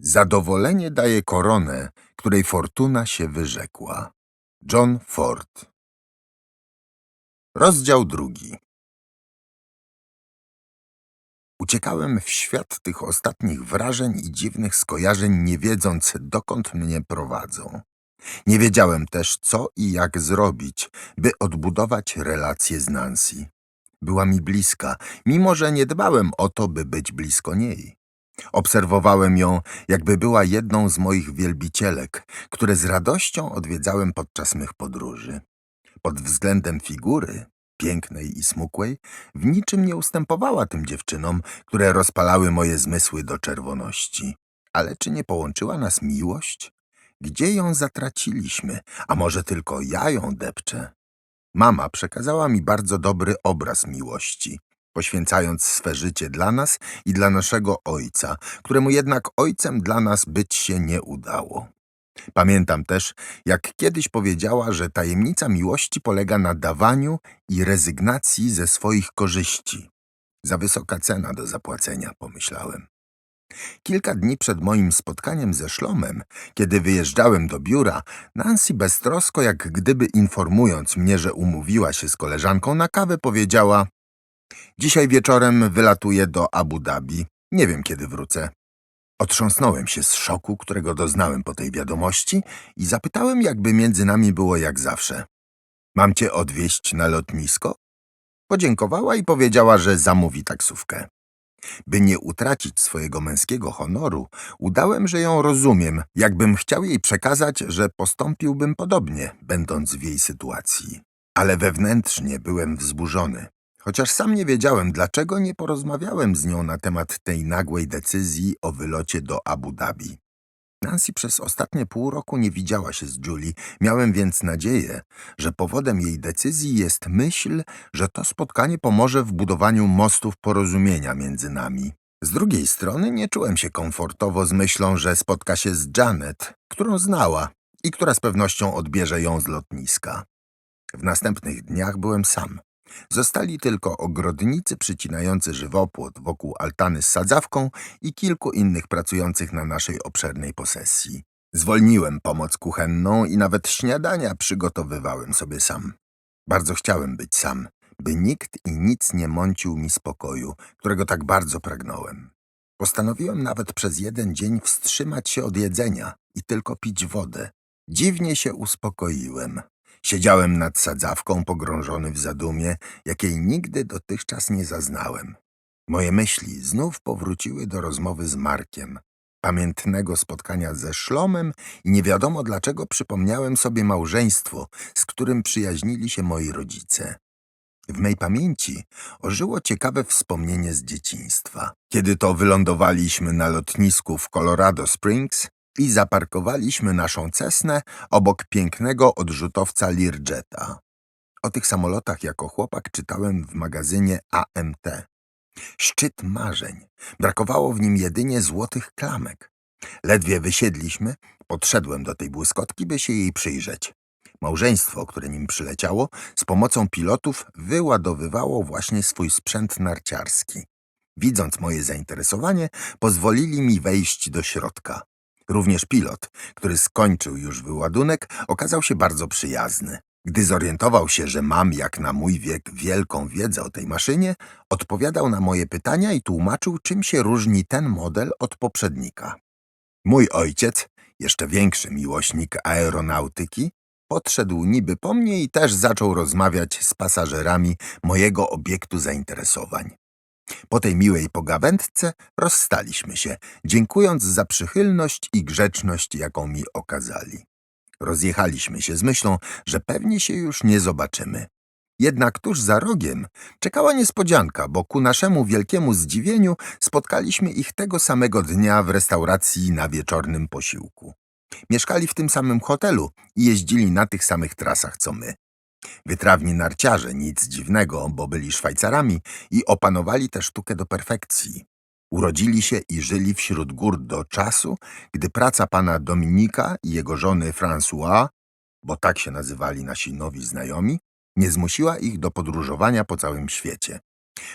Zadowolenie daje koronę, której fortuna się wyrzekła. John Ford Rozdział drugi Uciekałem w świat tych ostatnich wrażeń i dziwnych skojarzeń, nie wiedząc, dokąd mnie prowadzą. Nie wiedziałem też, co i jak zrobić, by odbudować relacje z Nancy. Była mi bliska, mimo że nie dbałem o to, by być blisko niej. Obserwowałem ją, jakby była jedną z moich wielbicielek, które z radością odwiedzałem podczas mych podróży. Pod względem figury, pięknej i smukłej, w niczym nie ustępowała tym dziewczynom, które rozpalały moje zmysły do czerwoności. Ale czy nie połączyła nas miłość? Gdzie ją zatraciliśmy? A może tylko ja ją depczę? Mama przekazała mi bardzo dobry obraz miłości, poświęcając swe życie dla nas i dla naszego ojca, któremu jednak ojcem dla nas być się nie udało. Pamiętam też, jak kiedyś powiedziała, że tajemnica miłości polega na dawaniu i rezygnacji ze swoich korzyści. Za wysoka cena do zapłacenia, pomyślałem. Kilka dni przed moim spotkaniem ze Szlomem, kiedy wyjeżdżałem do biura, Nancy beztrosko, jak gdyby informując mnie, że umówiła się z koleżanką na kawę, powiedziała Dzisiaj wieczorem wylatuję do Abu Dhabi. Nie wiem, kiedy wrócę. Otrząsnąłem się z szoku, którego doznałem po tej wiadomości i zapytałem, jakby między nami było jak zawsze. Mam cię odwieźć na lotnisko? Podziękowała i powiedziała, że zamówi taksówkę. By nie utracić swojego męskiego honoru, udałem, że ją rozumiem, jakbym chciał jej przekazać, że postąpiłbym podobnie, będąc w jej sytuacji. Ale wewnętrznie byłem wzburzony. Chociaż sam nie wiedziałem, dlaczego nie porozmawiałem z nią na temat tej nagłej decyzji o wylocie do Abu Dhabi. Nancy przez ostatnie pół roku nie widziała się z Julie, miałem więc nadzieję, że powodem jej decyzji jest myśl, że to spotkanie pomoże w budowaniu mostów porozumienia między nami. Z drugiej strony nie czułem się komfortowo z myślą, że spotka się z Janet, którą znała i która z pewnością odbierze ją z lotniska. W następnych dniach byłem sam. Zostali tylko ogrodnicy przycinający żywopłot wokół altany z sadzawką i kilku innych pracujących na naszej obszernej posesji. Zwolniłem pomoc kuchenną i nawet śniadania przygotowywałem sobie sam. Bardzo chciałem być sam, by nikt i nic nie mącił mi spokoju, którego tak bardzo pragnąłem. Postanowiłem nawet przez jeden dzień wstrzymać się od jedzenia i tylko pić wodę. Dziwnie się uspokoiłem. Siedziałem nad sadzawką pogrążony w zadumie, jakiej nigdy dotychczas nie zaznałem. Moje myśli znów powróciły do rozmowy z Markiem, pamiętnego spotkania ze Szlomem i nie wiadomo dlaczego przypomniałem sobie małżeństwo, z którym przyjaźnili się moi rodzice. W mej pamięci ożyło ciekawe wspomnienie z dzieciństwa. Kiedy to wylądowaliśmy na lotnisku w Colorado Springs, i zaparkowaliśmy naszą Cessnę obok pięknego odrzutowca Learjeta. O tych samolotach jako chłopak czytałem w magazynie AMT. Szczyt marzeń. Brakowało w nim jedynie złotych klamek. Ledwie wysiedliśmy, podszedłem do tej błyskotki, by się jej przyjrzeć. Małżeństwo, które nim przyleciało, z pomocą pilotów wyładowywało właśnie swój sprzęt narciarski. Widząc moje zainteresowanie, pozwolili mi wejść do środka. Również pilot, który skończył już wyładunek, okazał się bardzo przyjazny. Gdy zorientował się, że mam jak na mój wiek wielką wiedzę o tej maszynie, odpowiadał na moje pytania i tłumaczył, czym się różni ten model od poprzednika. Mój ojciec, jeszcze większy miłośnik aeronautyki, podszedł niby po mnie i też zaczął rozmawiać z pasażerami mojego obiektu zainteresowań. Po tej miłej pogawędce rozstaliśmy się, dziękując za przychylność i grzeczność, jaką mi okazali. Rozjechaliśmy się z myślą, że pewnie się już nie zobaczymy. Jednak tuż za rogiem czekała niespodzianka, bo ku naszemu wielkiemu zdziwieniu spotkaliśmy ich tego samego dnia w restauracji na wieczornym posiłku. Mieszkali w tym samym hotelu i jeździli na tych samych trasach co my. Wytrawni narciarze, nic dziwnego, bo byli Szwajcarami i opanowali tę sztukę do perfekcji. Urodzili się i żyli wśród gór do czasu, gdy praca pana Dominika i jego żony François, bo tak się nazywali nasi nowi znajomi, nie zmusiła ich do podróżowania po całym świecie.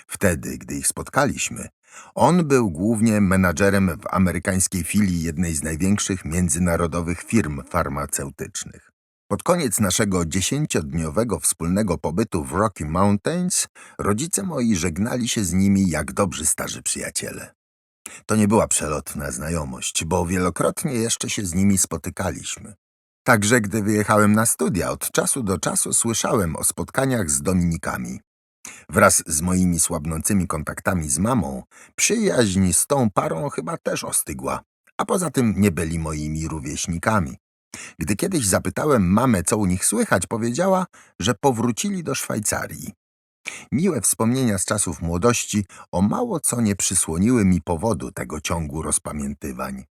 Wtedy, gdy ich spotkaliśmy, On był głównie menadżerem w amerykańskiej filii jednej z największych międzynarodowych firm farmaceutycznych. Pod koniec naszego dziesięciodniowego wspólnego pobytu w Rocky Mountains rodzice moi żegnali się z nimi jak dobrzy starzy przyjaciele. To nie była przelotna znajomość, bo wielokrotnie jeszcze się z nimi spotykaliśmy. Także gdy wyjechałem na studia, od czasu do czasu słyszałem o spotkaniach z Dominikami. Wraz z moimi słabnącymi kontaktami z mamą, przyjaźń z tą parą chyba też ostygła, a poza tym nie byli moimi rówieśnikami. Gdy kiedyś zapytałem mamę, co u nich słychać, powiedziała, że powrócili do Szwajcarii. Miłe wspomnienia z czasów młodości o mało co nie przysłoniły mi powodu tego ciągu rozpamiętywań.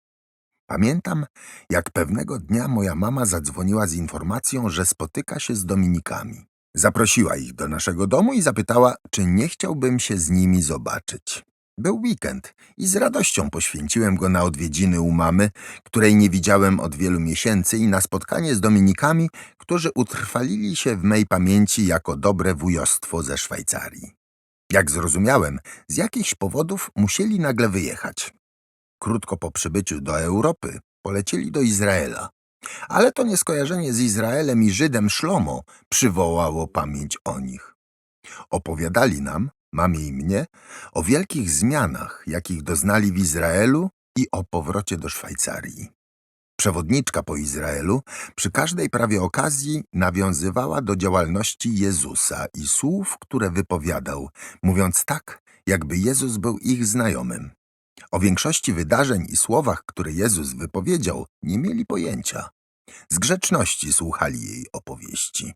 Pamiętam, jak pewnego dnia moja mama zadzwoniła z informacją, że spotyka się z Dominikami. Zaprosiła ich do naszego domu i zapytała, czy nie chciałbym się z nimi zobaczyć. Był weekend i z radością poświęciłem go na odwiedziny u mamy, której nie widziałem od wielu miesięcy i na spotkanie z Dominikami, którzy utrwalili się w mej pamięci jako dobre wujostwo ze Szwajcarii. Jak zrozumiałem, z jakichś powodów musieli nagle wyjechać. Krótko po przybyciu do Europy polecieli do Izraela. Ale to nieskojarzenie z Izraelem i Żydem Szlomo przywołało pamięć o nich. Opowiadali nam, mamie i mnie, o wielkich zmianach, jakich doznali w Izraelu i o powrocie do Szwajcarii. Przewodniczka po Izraelu przy każdej prawie okazji nawiązywała do działalności Jezusa i słów, które wypowiadał, mówiąc tak, jakby Jezus był ich znajomym. O większości wydarzeń i słowach, które Jezus wypowiedział, nie mieli pojęcia. Z grzeczności słuchali jej opowieści.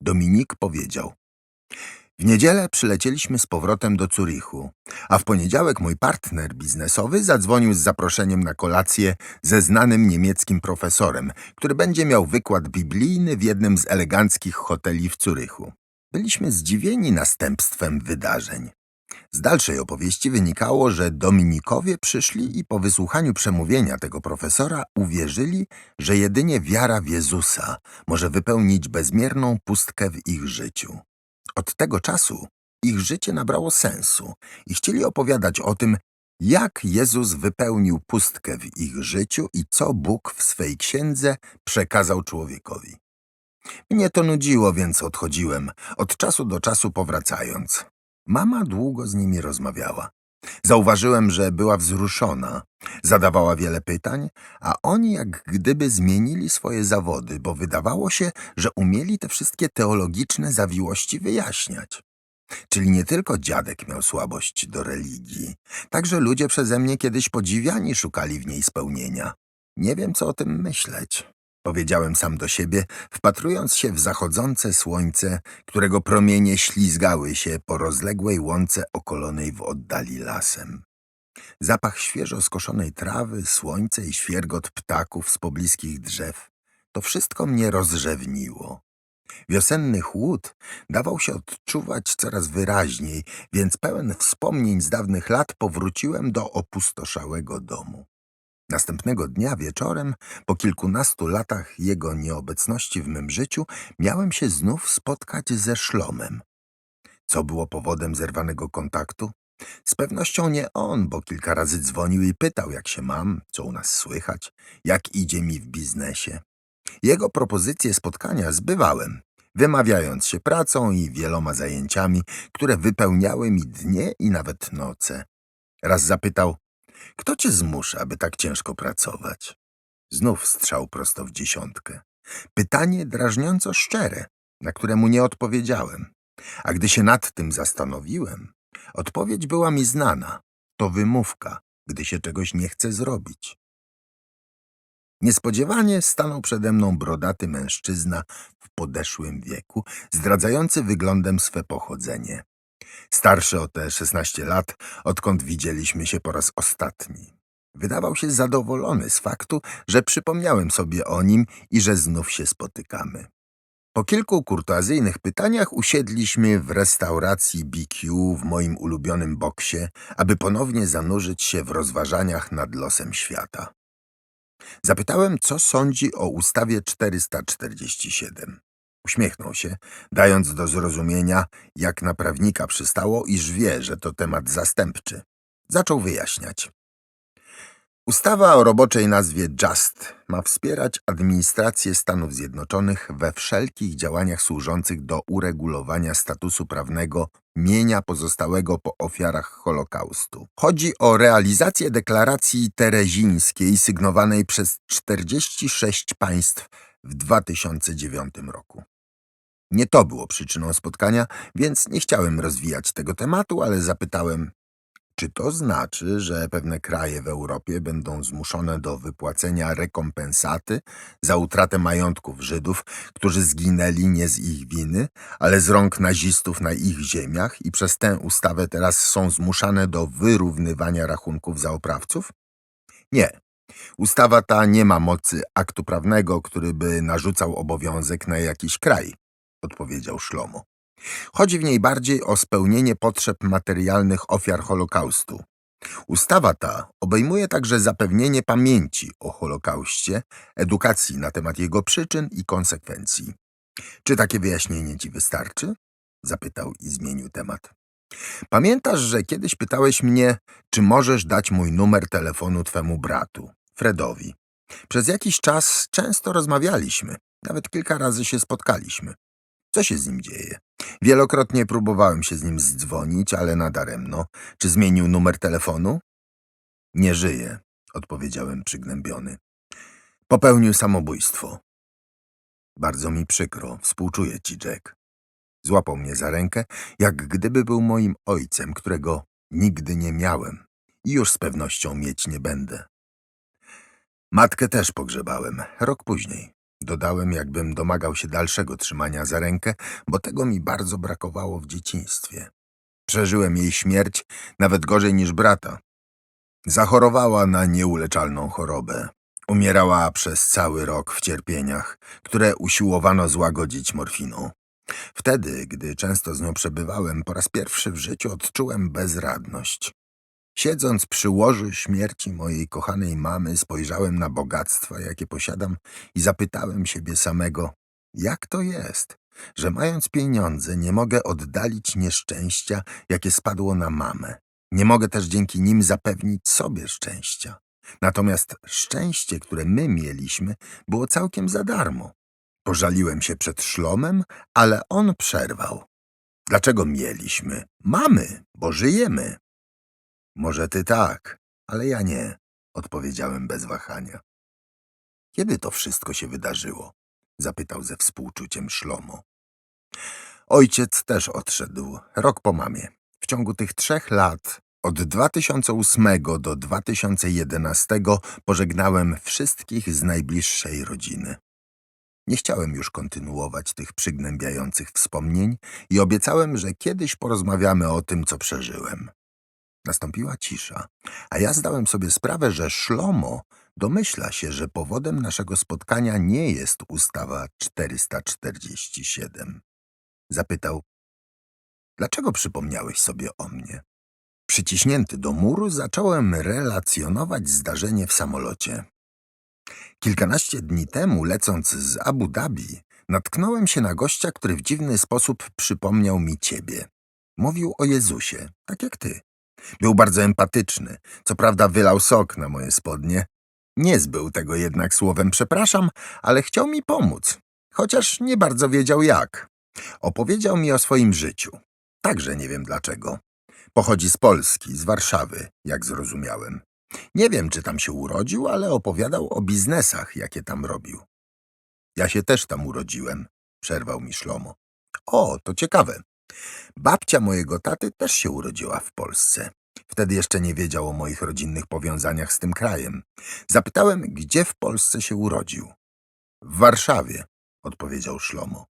Dominik powiedział: W niedzielę przylecieliśmy z powrotem do Zurichu, a w poniedziałek mój partner biznesowy zadzwonił z zaproszeniem na kolację ze znanym niemieckim profesorem, który będzie miał wykład biblijny w jednym z eleganckich hoteli w Zurychu. Byliśmy zdziwieni następstwem wydarzeń. Z dalszej opowieści wynikało, że Dominikowie przyszli i po wysłuchaniu przemówienia tego profesora uwierzyli, że jedynie wiara w Jezusa może wypełnić bezmierną pustkę w ich życiu. Od tego czasu ich życie nabrało sensu i chcieli opowiadać o tym, jak Jezus wypełnił pustkę w ich życiu i co Bóg w swej księdze przekazał człowiekowi. Mnie to nudziło, więc odchodziłem, od czasu do czasu powracając. Mama długo z nimi rozmawiała. Zauważyłem, że była wzruszona, zadawała wiele pytań, a oni jak gdyby zmienili swoje zawody, bo wydawało się, że umieli te wszystkie teologiczne zawiłości wyjaśniać. Czyli nie tylko dziadek miał słabość do religii, także ludzie przeze mnie kiedyś podziwiani szukali w niej spełnienia. Nie wiem, co o tym myśleć. Powiedziałem sam do siebie, wpatrując się w zachodzące słońce, którego promienie ślizgały się po rozległej łące okolonej w oddali lasem. Zapach świeżo skoszonej trawy, słońce i świergot ptaków z pobliskich drzew to wszystko mnie rozrzewniło. Wiosenny chłód dawał się odczuwać coraz wyraźniej, więc pełen wspomnień z dawnych lat powróciłem do opustoszałego domu. Następnego dnia wieczorem, po kilkunastu latach jego nieobecności w mym życiu, miałem się znów spotkać ze Szlomem. Co było powodem zerwanego kontaktu? Z pewnością nie on, bo kilka razy dzwonił i pytał, jak się mam, co u nas słychać, jak idzie mi w biznesie. Jego propozycje spotkania zbywałem, wymawiając się pracą i wieloma zajęciami, które wypełniały mi dnie i nawet noce. Raz zapytał, kto cię zmusza, aby tak ciężko pracować? Znów strzał prosto w dziesiątkę. Pytanie drażniąco szczere, na które mu nie odpowiedziałem. A gdy się nad tym zastanowiłem, odpowiedź była mi znana. To wymówka, gdy się czegoś nie chce zrobić. Niespodziewanie stanął przede mną brodaty mężczyzna w podeszłym wieku, zdradzający wyglądem swe pochodzenie. Starszy o te 16 lat, odkąd widzieliśmy się po raz ostatni. Wydawał się zadowolony z faktu, że przypomniałem sobie o nim i że znów się spotykamy. Po kilku kurtuazyjnych pytaniach usiedliśmy w restauracji BQ w moim ulubionym boksie, aby ponownie zanurzyć się w rozważaniach nad losem świata. Zapytałem, co sądzi o ustawie 447. Uśmiechnął się, dając do zrozumienia, jak na prawnika przystało, iż wie, że to temat zastępczy. Zaczął wyjaśniać. Ustawa o roboczej nazwie JUST ma wspierać administrację Stanów Zjednoczonych we wszelkich działaniach służących do uregulowania statusu prawnego mienia pozostałego po ofiarach Holokaustu. Chodzi o realizację deklaracji terezińskiej sygnowanej przez 46 państw w 2009 roku. Nie to było przyczyną spotkania, więc nie chciałem rozwijać tego tematu, ale zapytałem, czy to znaczy, że pewne kraje w Europie będą zmuszone do wypłacenia rekompensaty za utratę majątków Żydów, którzy zginęli nie z ich winy, ale z rąk nazistów na ich ziemiach i przez tę ustawę teraz są zmuszane do wyrównywania rachunków za oprawców? Nie. Ustawa ta nie ma mocy aktu prawnego, który by narzucał obowiązek na jakiś kraj, odpowiedział Szlomo. Chodzi w niej bardziej o spełnienie potrzeb materialnych ofiar Holokaustu. Ustawa ta obejmuje także zapewnienie pamięci o Holokauście, edukacji na temat jego przyczyn i konsekwencji. Czy takie wyjaśnienie ci wystarczy? Zapytał i zmienił temat. Pamiętasz, że kiedyś pytałeś mnie, czy możesz dać mój numer telefonu twemu bratu, Fredowi. Przez jakiś czas często rozmawialiśmy, nawet kilka razy się spotkaliśmy. Co się z nim dzieje? Wielokrotnie próbowałem się z nim zdzwonić, ale nadaremno. Czy zmienił numer telefonu? Nie żyje, odpowiedziałem przygnębiony. Popełnił samobójstwo. Bardzo mi przykro, współczuję ci, Jack. Złapał mnie za rękę, jak gdyby był moim ojcem, którego nigdy nie miałem i już z pewnością mieć nie będę. Matkę też pogrzebałem, rok później. Dodałem, jakbym domagał się dalszego trzymania za rękę, bo tego mi bardzo brakowało w dzieciństwie. Przeżyłem jej śmierć nawet gorzej niż brata. Zachorowała na nieuleczalną chorobę. Umierała przez cały rok w cierpieniach, które usiłowano złagodzić morfiną. Wtedy, gdy często z nią przebywałem, po raz pierwszy w życiu odczułem bezradność. Siedząc przy łożu śmierci mojej kochanej mamy, spojrzałem na bogactwa, jakie posiadam i zapytałem siebie samego, jak to jest, że mając pieniądze nie mogę oddalić nieszczęścia, jakie spadło na mamę. Nie mogę też dzięki nim zapewnić sobie szczęścia. Natomiast szczęście, które my mieliśmy, było całkiem za darmo. Pożaliłem się przed szlomem, ale on przerwał. Dlaczego mieliśmy? Mamy, bo żyjemy. Może ty tak, ale ja nie, odpowiedziałem bez wahania. Kiedy to wszystko się wydarzyło? zapytał ze współczuciem Szlomo. Ojciec też odszedł, rok po mamie. W ciągu tych trzech lat, od 2008 do 2011, pożegnałem wszystkich z najbliższej rodziny. Nie chciałem już kontynuować tych przygnębiających wspomnień i obiecałem, że kiedyś porozmawiamy o tym, co przeżyłem. Nastąpiła cisza, a ja zdałem sobie sprawę, że Szlomo domyśla się, że powodem naszego spotkania nie jest ustawa 447. Zapytał, dlaczego przypomniałeś sobie o mnie? Przyciśnięty do muru zacząłem relacjonować zdarzenie w samolocie. Kilkanaście dni temu, lecąc z Abu Dhabi, natknąłem się na gościa, który w dziwny sposób przypomniał mi ciebie. Mówił o Jezusie, tak jak ty. Był bardzo empatyczny, co prawda wylał sok na moje spodnie. Nie zbył tego jednak słowem przepraszam, ale chciał mi pomóc, chociaż nie bardzo wiedział jak. Opowiedział mi o swoim życiu. Także nie wiem dlaczego. Pochodzi z Polski, z Warszawy, jak zrozumiałem. Nie wiem, czy tam się urodził, ale opowiadał o biznesach, jakie tam robił. Ja się też tam urodziłem, przerwał mi Szlomo. O, to ciekawe. Babcia mojego taty też się urodziła w Polsce. Wtedy jeszcze nie wiedział o moich rodzinnych powiązaniach z tym krajem. Zapytałem, gdzie w Polsce się urodził. W Warszawie, odpowiedział Szlomo.